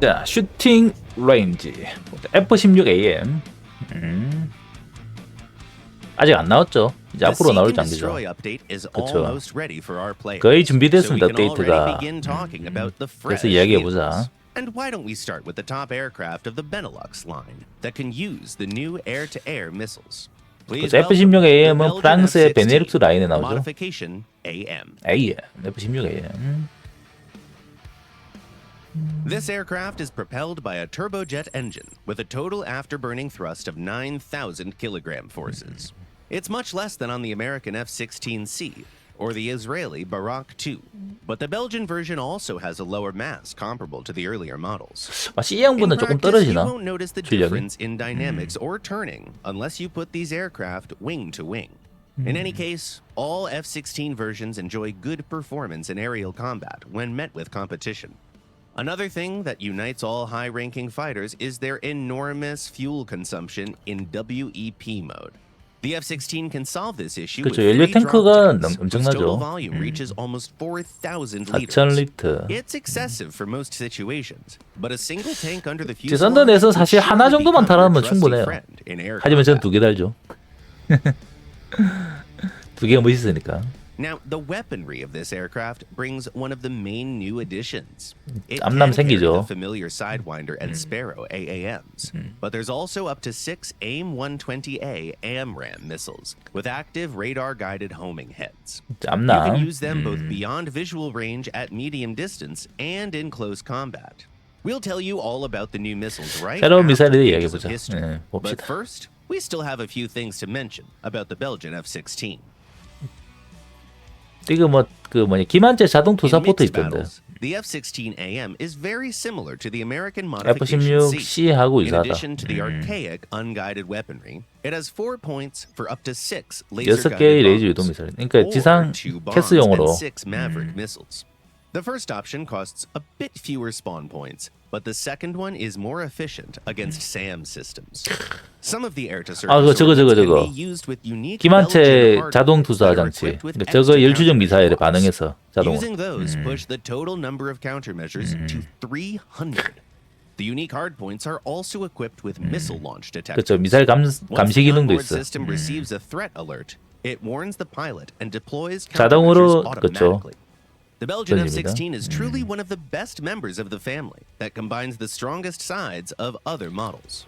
자, 슈팅 레인지 F16AM. 음. 아직 안 나왔죠. 이제 앞으로 나올 장비죠. Players. 거의 준비됐습니다, about the 그래서 이야기해 보자. vehicles. And why don't we start with the top aircraft of the Benelux line that can use the new air-to-air missiles? 그래서 welcome F16 the AM은 프랑스의 F-16, 베네룩스 라인에 나오죠. AM. AM, F16AM. This aircraft is propelled by a turbojet engine with a total afterburning thrust of 9,000 kilogram forces. It's much less than on the American F 16C or the Israeli Barak 2, but the Belgian version also has a lower mass comparable to the earlier models. 아, C In 양분은 조금 practice, you 떨어지나? won't notice the 출력이? difference in dynamics or turning unless you put these aircraft wing to wing. In any case, all F 16 versions enjoy good performance in aerial combat when met with competition. Another thing that unites all high ranking fighters is their enormous fuel consumption in WEP mode. The F 16 can solve this issue 그렇죠. 연료 three 탱크가 jets, 엄- whose total 엄청나죠. volume reaches almost 4,000 liters. 4,000 리터. It's excessive for most situations, but a single tank under the fuselage would 사실 하나 정도만 become your 달아면 trusty 충분해요. friend in air 하지만 저는 combat. 두 개 달죠. 두 개가 멋있으니까. Now, the weaponry of this aircraft brings one of the main new additions. It 암남 can carry 생기죠. the familiar Sidewinder and Sparrow AAMs, but there's also up to six AIM-120A AMRAAM missiles with active radar-guided homing heads. You can 암남. use them both beyond visual range at medium distance and in close combat. We'll tell you all about the new missiles right 새로운 after 미사일에 the pages of 이야기해보자. history. 네, 봅시다. But first, we still have a few things to mention about the Belgian F-16. 이거 뭐 그 뭐냐 기만제 자동 투사 포트 있던데. the F-16AM is very similar to the American F16 modification C. In 유사하다. addition to the archaic unguided weaponry, it has four points for up to six laser 여섯 개의 guided 레이저 유도 미사일. 그러니까 지상 캐스용으로. and six Maverick missiles. The first option costs a bit fewer spawn points, but the second one is more efficient against SAM systems. Some of the air-to-surface 아, 그거 저거, 저거, ordnance can 저거. be used with unique 기만체 Belgian hardware 자동 투사 that are 장치. equipped with 그러니까 저거 extra 열추적 미사일에 counter 반응해서 자동으로. Using those push the total number of countermeasures to 300. The unique hardpoints are also equipped with missile launch detectors. 그렇죠. 미사일 감 Once 감시 the 기능도 onboard 있어. system receives a threat alert, it warns the pilot and deploys 자동으로, countermeasures 그렇죠. automatically. The Belgian 던집니다. F-16 is truly one of the best members of the family that combines the strongest sides of other models.